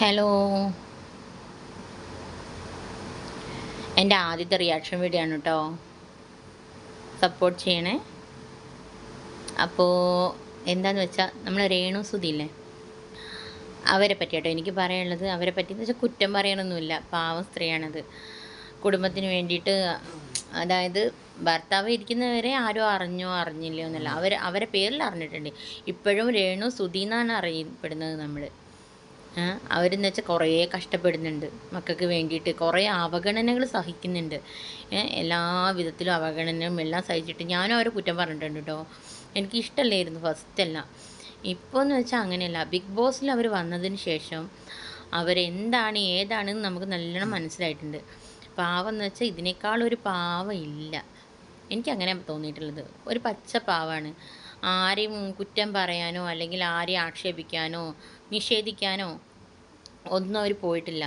Hello എന്റെ ആദ്യത്തെ reaction video ആണ് കേട്ടോ സപ്പോർട്ട് ചെയ്യണേ. അപ്പോൾ എന്താന്ന് വെച്ചാൽ നമ്മൾ രേണു സുധിയില്ലേ അവരെ പറ്റി കേട്ടോ എനിക്ക് പറയാനുള്ളത്. അവരെ പറ്റി എന്ന് വെച്ചാൽ കുറ്റം പറയാനൊന്നുമില്ല. പാവം സ്ത്രീയാണത്. കുടുംബത്തിന് വേണ്ടിയിട്ട് അതായത് ഭർത്താവ് ഇരിക്കുന്നവരെ ആരും അറിഞ്ഞോ അറിഞ്ഞില്ലയോ എന്നല്ല. അവർ അവരെ പേരിൽ അറിഞ്ഞിട്ടുണ്ട്. ഇപ്പോഴും രേണു സുധി എന്നാണ് അറിയപ്പെടുന്നത് നമ്മൾ അവരെന്ന് വെച്ചാൽ കുറേ കഷ്ടപ്പെടുന്നുണ്ട് മക്കൾക്ക് വേണ്ടിയിട്ട്. കുറേ അവഗണനകൾ സഹിക്കുന്നുണ്ട്. എല്ലാ വിധത്തിലും അവഗണനയും എല്ലാം സഹിച്ചിട്ട് ഞാനും അവരെ കുറ്റം പറഞ്ഞിട്ടുണ്ട് കേട്ടോ എനിക്ക് ഇഷ്ടമല്ലായിരുന്നു ഫസ്റ്റെല്ലാം ഇപ്പോൾ എന്ന് വെച്ചാൽ അങ്ങനെയല്ല. ബിഗ് ബോസിൽ അവർ വന്നതിന് ശേഷം അവരെന്താണ് ഏതാണെന്ന് നമുക്ക് നല്ലോണം മനസ്സിലായിട്ടുണ്ട്. പാവം എന്ന് വെച്ചാൽ ഇതിനേക്കാളൊരു പാവം ഇല്ല. എനിക്ക് അങ്ങനെ തോന്നിയിട്ടുള്ളത്. ഒരു പച്ച പാവാണ്. ആരെയും കുറ്റം പറയാനോ അല്ലെങ്കിൽ ആരെയും ആക്ഷേപിക്കാനോ നിഷേധിക്കാനോ ഒന്നും അവർ പോയിട്ടില്ല.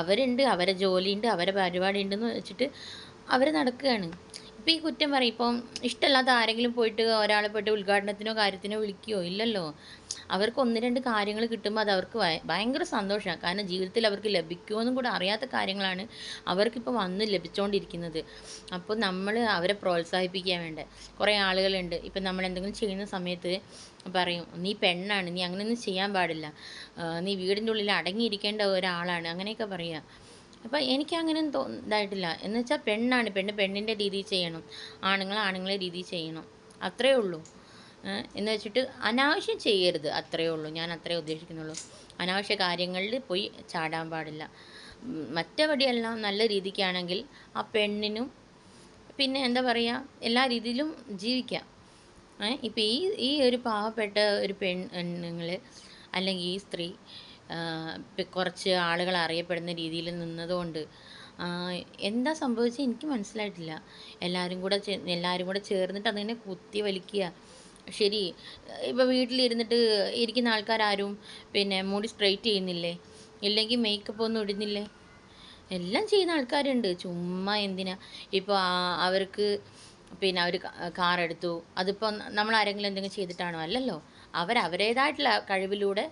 അവരുണ്ട് അവരെ ജോലിയുണ്ട് അവരെ പരിപാടി ഉണ്ടെന്ന് വെച്ചിട്ട് അവർ നടക്കുകയാണ്. ഇപ്പോൾ ഈ കുറ്റം പറയും ഇപ്പം ഇഷ്ടമല്ലാത്ത ആരെങ്കിലും പോയിട്ട് ഒരാളെ പോയിട്ട് ഉദ്ഘാടനത്തിനോ കാര്യത്തിനോ വിളിക്കുകയോ ഇല്ലല്ലോ. അവർക്ക് ഒന്ന് രണ്ട് കാര്യങ്ങൾ കിട്ടുമ്പോൾ അത് അവർക്ക് ഭയ- ഭയങ്കര സന്തോഷമാണ് കാരണം ജീവിതത്തിൽ അവർക്ക് ലഭിക്കുമെന്നും കൂടെ അറിയാത്ത കാര്യങ്ങളാണ് അവർക്കിപ്പോൾ വന്ന് ലഭിച്ചുകൊണ്ടിരിക്കുന്നത് അപ്പോൾ നമ്മൾ അവരെ പ്രോത്സാഹിപ്പിക്കാൻ വേണ്ടേ. കുറേ ആളുകളുണ്ട്. ഇപ്പം നമ്മൾ എന്തെങ്കിലും ചെയ്യുന്ന സമയത്ത് പറയും നീ പെണ്ണാണ്. നീ അങ്ങനെയൊന്നും ചെയ്യാൻ പാടില്ല. നീ വീടിന്റെ ഉള്ളിൽ അടങ്ങിയിരിക്കേണ്ട ഒരാളാണ്. അങ്ങനെയൊക്കെ പറയുക അപ്പം എനിക്ക് അങ്ങനെ തോ ഇതായിട്ടില്ല. എന്ന് വെച്ചാൽ പെണ്ണാണ്. പെണ്ണ് പെണ്ണിന്റെ രീതിയിൽ ചെയ്യണം. ആണുങ്ങൾ ആണുങ്ങളെ രീതിയിൽ ചെയ്യണം. അത്രയേ ഉള്ളൂ. എന്ന് വെച്ചിട്ട് അനാവശ്യം ചെയ്യരുത്. അത്രയേ ഉള്ളൂ. ഞാൻ അത്രേ ഉദ്ദേശിക്കുന്നുള്ളൂ. അനാവശ്യ കാര്യങ്ങളിൽ പോയി ചാടാൻ പാടില്ല. മറ്റവടിയെല്ലാം നല്ല രീതിക്കാണെങ്കിൽ ആ പെണ്ണിനും പിന്നെ എന്താ പറയുക എല്ലാ രീതിയിലും ജീവിക്കാം. ഇപ്പം ഈ ഈ ഒരു പാവപ്പെട്ട ഒരു പെണ്ണുങ്ങൾ അല്ലെങ്കിൽ ഈ സ്ത്രീ കുറച്ച് ആളുകൾ അറിയപ്പെടുന്ന രീതിയിൽ നിന്നതുകൊണ്ട് എന്താ സംഭവിച്ചത് എനിക്ക് മനസ്സിലായിട്ടില്ല. എല്ലാവരും കൂടെ എല്ലാവരും കൂടെ ചേർന്നിട്ട് അതിനെ കുത്തി വലിക്കുക. ശരി. ഇപ്പം വീട്ടിലിരുന്നിട്ട് ഇരിക്കുന്ന ആൾക്കാരാരും പിന്നെ മുടി സ്ട്രെയിറ്റ് ചെയ്യുന്നില്ലേ? ഇല്ലെങ്കിൽ മേക്കപ്പ് ഒന്നും ഇടുന്നില്ലേ? എല്ലാം ചെയ്യുന്ന ആൾക്കാരുണ്ട്. ചുമ്മാ എന്തിനാ? ഇപ്പോൾ അവർക്ക് പിന്നെ അവർ കാർ എടുത്തു. അതിപ്പോൾ നമ്മൾ ആരെങ്കിലും എന്തെങ്കിലും ചെയ്തിട്ടാണോ? അല്ലല്ലോ. അവർ അവരുടേതായിട്ടുള്ള കഴിവിലൂടെ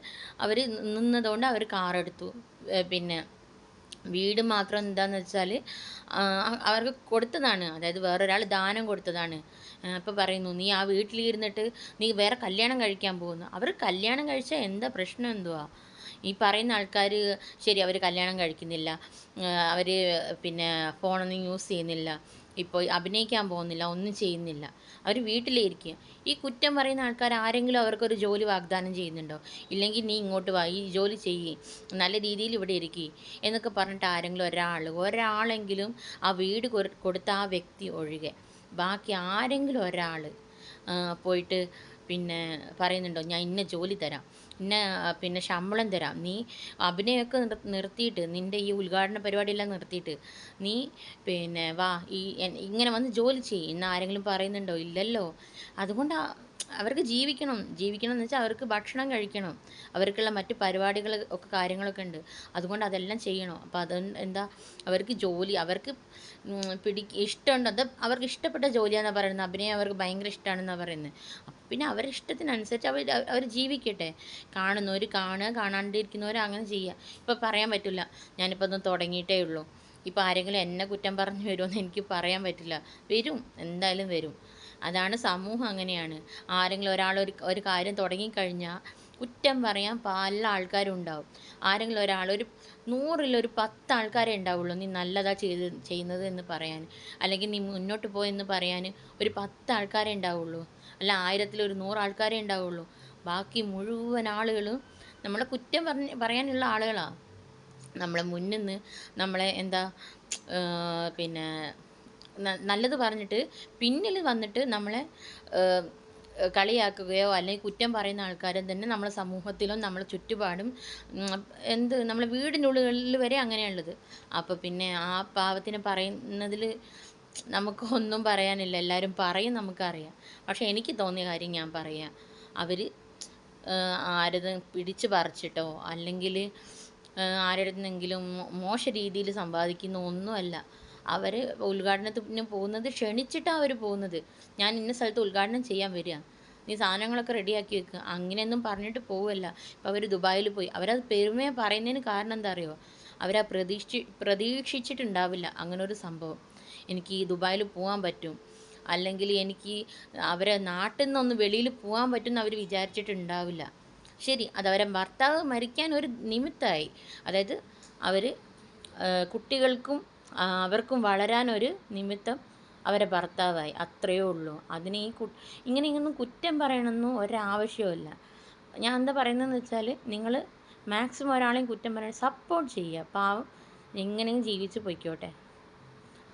അവർ നിന്നതുകൊണ്ട് അവർ കാർ എടുത്തു. പിന്നെ വീട് മാത്രം എന്താന്ന് വെച്ചാൽ അവർക്ക് കൊടുത്തതാണ്. അതായത് വേറൊരാൾ ദാനം കൊടുത്തതാണ്. അപ്പോൾ പറയുന്നു നീ ആ വീട്ടിലിരുന്നിട്ട് നീ വേറെ കല്യാണം കഴിക്കാൻ പോകുന്നു. അവർ കല്യാണം കഴിച്ചാൽ എന്താ പ്രശ്നം എന്തുവാ? ഈ പറയുന്ന ആൾക്കാർ ശരി അവർ കല്യാണം കഴിക്കുന്നില്ല. അവർ പിന്നെ ഫോണൊന്നും യൂസ് ചെയ്യുന്നില്ല. ഇപ്പോൾ അഭിനയിക്കാൻ പോകുന്നില്ല ഒന്നും ചെയ്യുന്നില്ല. അവർ വീട്ടിലിരിക്കുക ഈ കുറ്റം പറയുന്ന ആൾക്കാർ ആരെങ്കിലും അവർക്കൊരു ജോലി വാഗ്ദാനം ചെയ്യുന്നുണ്ടോ? ഇല്ലെങ്കിൽ നീ ഇങ്ങോട്ട് വാ ഈ ജോലി ചെയ്യേ നല്ല രീതിയിൽ ഇവിടെ ഇരിക്കുക എന്നൊക്കെ പറഞ്ഞിട്ട് ആരെങ്കിലും ഒരാൾ ഒരാളെങ്കിലും ആ വീട് കൊടുത്ത ആ വ്യക്തി ഒഴികെ. ബാക്കി ആരെങ്കിലും ഒരാൾ പോയിട്ട് പിന്നെ പറയുന്നുണ്ടോ ഞാൻ ഇന്ന ജോലി തരാം ഇന്ന പിന്നെ ശമ്പളം തരാം നീ അഭിനയമൊക്കെ നിർ നിർത്തിയിട്ട് നിന്റെ ഈ ഉദ്ഘാടന പരിപാടിയെല്ലാം നിർത്തിയിട്ട് നീ പിന്നെ വാ ഈ ഇങ്ങനെ വന്ന് ജോലി ചെയ്യും ഇന്ന് ആരെങ്കിലും പറയുന്നുണ്ടോ ഇല്ലല്ലോ? അതുകൊണ്ട് ആ- അവർക്ക് ജീവിക്കണം. ജീവിക്കണം എന്ന് വെച്ചാൽ അവർക്ക് ഭക്ഷണം കഴിക്കണം. അവർക്കുള്ള മറ്റ് പരിപാടികൾ ഒക്കെ കാര്യങ്ങളൊക്കെ ഉണ്ട്. അതുകൊണ്ട് അതെല്ലാം ചെയ്യണം. അപ്പോൾ അത് എന്താ അവർക്ക് ജോലി അവർക്ക് പിടി ഇഷ്ടമുണ്ട്. അത് അവർക്ക് ഇഷ്ടപ്പെട്ട ജോലിയാണെന്ന് പറയുന്നത്. അഭിനയം അവർക്ക് ഭയങ്കര ഇഷ്ടമാണെന്നാണ് പറയുന്നത്. പിന്നെ അവരുടെ ഇഷ്ടത്തിനനുസരിച്ച് അവർ അവർ ജീവിക്കട്ടെ. കാണുന്നവർ കാണുക കാണാണ്ടിരിക്കുന്നവർ അങ്ങനെ ചെയ്യുക ഇപ്പോൾ പറയാൻ പറ്റില്ല. ഞാനിപ്പോൾ ഒന്ന് തുടങ്ങിയിട്ടേ ഉള്ളൂ. ഇപ്പോൾ ആരെങ്കിലും എന്നെ കുറ്റം പറഞ്ഞു വരുമെന്ന് എനിക്ക് പറയാൻ പറ്റില്ല. വരും. എന്തായാലും വരും. അതാണ് സമൂഹം അങ്ങനെയാണ്. ആരെങ്കിലും ഒരാൾ ഒരു ഒരു കാര്യം തുടങ്ങിക്കഴിഞ്ഞാൽ കുറ്റം പറയാൻ പല ആൾക്കാരും ഉണ്ടാവും. ആരെങ്കിലും ഒരാൾ ഒരു നൂറിലൊരു പത്ത് ആൾക്കാരെ ഉണ്ടാവുള്ളൂ നീ നല്ലതാ ചെയ്ത് ചെയ്യുന്നത് എന്ന് പറയാൻ. അല്ലെങ്കിൽ നീ മുന്നോട്ട് പോയെന്ന് പറയാൻ ഒരു പത്ത് ആൾക്കാരെ ഉണ്ടാവുള്ളൂ. അല്ല ആയിരത്തിലൊരു നൂറ് ആൾക്കാരെ ഉണ്ടാവുള്ളൂ. ബാക്കി മുഴുവൻ ആളുകളും നമ്മളെ കുറ്റം പറഞ്ഞ് പറയാനുള്ള ആളുകളാണ് നമ്മളെ മുന്നിൽ നിന്ന് നമ്മളെ എന്താ പിന്നെ നല്ലത് പറഞ്ഞിട്ട് പിന്നിൽ വന്നിട്ട് നമ്മളെ കളിയാക്കുകയോ അല്ലെങ്കിൽ കുറ്റം പറയുന്ന ആൾക്കാരും തന്നെ നമ്മളെ സമൂഹത്തിലും നമ്മളെ ചുറ്റുപാടും എന്ത് നമ്മളെ വീടിനുള്ളിൽ വരെ അങ്ങനെയുള്ളത് അപ്പോൾ പിന്നെ ആ പാവത്തിന് പറയുന്നതിൽ നമുക്ക് ഒന്നും പറയാനില്ല. എല്ലാവരും പറയും നമുക്കറിയാം. പക്ഷെ എനിക്ക് തോന്നിയ കാര്യം ഞാൻ പറയാം. അവർ ആരത് പിടിച്ച് പറിച്ചിട്ടോ അല്ലെങ്കിൽ ആരുടെ നിന്നെങ്കിലും മോശ രീതിയിൽ സമ്പാദിക്കുന്ന ഒന്നുമല്ല. അവർ ഉദ്ഘാടനത്തിന് പോകുന്നത് ക്ഷണിച്ചിട്ടാണ് അവർ പോകുന്നത്. ഞാൻ ഇന്ന സ്ഥലത്ത് ഉദ്ഘാടനം ചെയ്യാൻ വരിക. നീ സാധനങ്ങളൊക്കെ റെഡിയാക്കി വെക്കുക അങ്ങനെയൊന്നും പറഞ്ഞിട്ട് പോവല്ല. ഇപ്പോൾ അവർ ദുബായിൽ പോയി. അവരത് പെരുമയെ പറയുന്നതിന് കാരണം എന്താ അറിയോ? അവരാ പ്രതീക്ഷി പ്രതീക്ഷിച്ചിട്ടുണ്ടാവില്ല അങ്ങനെ ഒരു സംഭവം. എനിക്ക് ഈ ദുബായിൽ പോകാൻ പറ്റും. അല്ലെങ്കിൽ എനിക്ക് അവരെ നാട്ടിൽ നിന്നൊന്ന് വെളിയിൽ പോകാൻ പറ്റുമെന്ന് അവർ വിചാരിച്ചിട്ടുണ്ടാവില്ല. ശരി അതവരെ ഭർത്താവ് മരിക്കാൻ ഒരു നിമിത്തമായി അതായത് അവർ കുട്ടികൾക്കും അവർക്കും വളരാനൊരു നിമിത്തം അവരെ ഭർത്താവായി. അത്രയേ ഉള്ളൂ. അതിനെ ഈ കു ഇങ്ങനെ ഇങ്ങനൊന്നും കുറ്റം പറയണമെന്നും ഒരാവശ്യവുമില്ല. ഞാൻ എന്താ പറയുന്നതെന്ന് വെച്ചാൽ നിങ്ങൾ മാക്സിമം ഒരാളെയും കുറ്റം പറയാൻ സപ്പോർട്ട് ചെയ്യുക. പാവം എങ്ങനെയും ജീവിച്ച് പൊയ്ക്കോട്ടെ.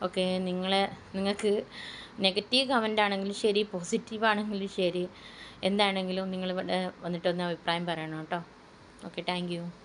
ഓക്കെ നിങ്ങളെ നിങ്ങൾക്ക് നെഗറ്റീവ് കമന്റ് ആണെങ്കിലും ശരി പോസിറ്റീവ് ആണെങ്കിലും ശരി എന്താണെങ്കിലും നിങ്ങൾ വന്നിട്ടൊന്ന് അഭിപ്രായം പറയണം കേട്ടോ. Okay thank